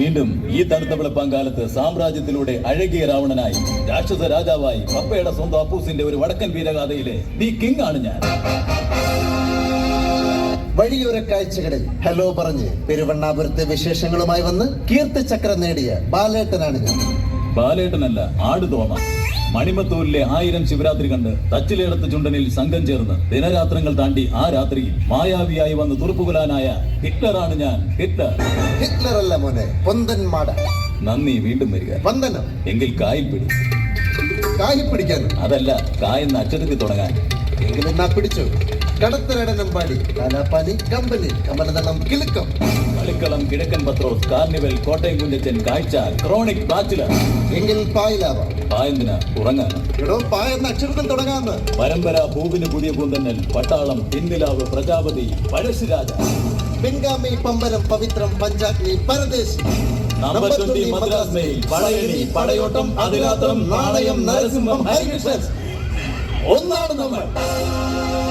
വീണ്ടും ഈ തണുത്ത വെളുപ്പാങ്കാലത്ത് സാമ്രാജ്യത്തിലൂടെ അഴകിയ രാവണനായി രാക്ഷസ രാജാവായി പപ്പയുടെ സ്വന്തം അപ്പൂസിന്റെ ഒരു വടക്കൻ വീരഗാഥയിലെ ദി കിങ് ആണ് ഞാൻ. വഴിയോര കാഴ്ചകളിൽ ഹലോ പറഞ്ഞ് പെരുവണ്ണാപുരത്തെ വിശേഷങ്ങളുമായി വന്ന് കീർത്തിചക്രം നേടിയ ബാലേട്ടനാണ് ഞാൻ. ബാലേട്ടനല്ല ആട് തോമ. മണിമത്തൂരിലെ ആയിരം ശിവരാത്രി കണ്ട് തച്ചിലേടത്ത് ചുണ്ടനിൽ സംഘം ചേർന്ന് ദിനരാത്രങ്ങൾ താണ്ടി ആ രാത്രി മായാവിയായി വന്ന് തുറുപ്പുകുലാനായ ഹിറ്റ്ലറാണ് ഞാൻ. ഹിറ്റ്ലർ. ഹിറ്റ്ലർ അല്ല മോനെ പൊന്തൻ മാട. നന്ദി വീണ്ടും വരിക. എങ്കിൽ കായിൽ പിടി. കായി പിടിക്കാൻ. അതല്ല കായെന്ന് അക്ഷരത്തിൽ തുടങ്ങാൻ. എങ്കിലും നാ പിടിച്ചു? കടത്തരടനം പാടി. കലാപാലി കമ്പനി കമലതളം കിലുക്കം. കളിക്കളം കിഴക്കൻ പത്രോസ് കാർണിവൽ കോട്ടയം കുഞ്ഞച്ചൻ കാഴ്ച ക്രോണിക് ബാച്ചിലർ. എങ്കിൽ പായന്തിന ഉറങ്ങാൻ എടോ പായെന്ന അക്ഷരത്തിൽ തുടങ്ങാന്ന്. പരമ്പര പൂവിന് പുതിയ കൂന്തന്നൽ പട്ടാളം പിന്നിലാവ് Prajapati Pazhassiraja Pingami Pambaram Pavithram Panchagni Paradesh. Number twenty Madras mail Padayani Padayottam Athirathram Nanayam Narasimham Harikrishnan. ഒന്നാണ് നമ്മൾ. എന്നാ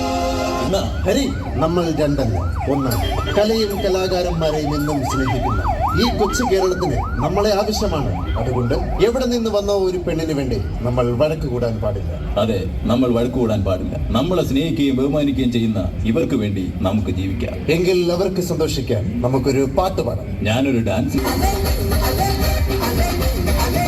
ഹരി നമ്മൾ രണ്ടല്ല ഒന്നാണ്. കലയും കലാകാരന്മാരെയും എന്നും സ്നേഹിക്കുന്നു ഈ കൊച്ചു കേരളത്തിന് നമ്മളെ ആവശ്യമാണ്. അതുകൊണ്ട് എവിടെ നിന്ന് വന്ന ഒരു പെണ്ണിന് വേണ്ടി നമ്മൾ വഴക്ക് കൂടാൻ പാടില്ല. അതെ നമ്മൾ വഴക്ക് കൂടാൻ പാടില്ല. നമ്മളെ സ്നേഹിക്കുകയും ബഹുമാനിക്കുകയും ചെയ്യുന്ന ഇവർക്ക് വേണ്ടി നമുക്ക് ജീവിക്കാം. എങ്കിൽ അവർക്ക് സന്തോഷിക്കാൻ നമുക്കൊരു പാട്ട് പാടാം. ഞാനൊരു ഡാൻസ്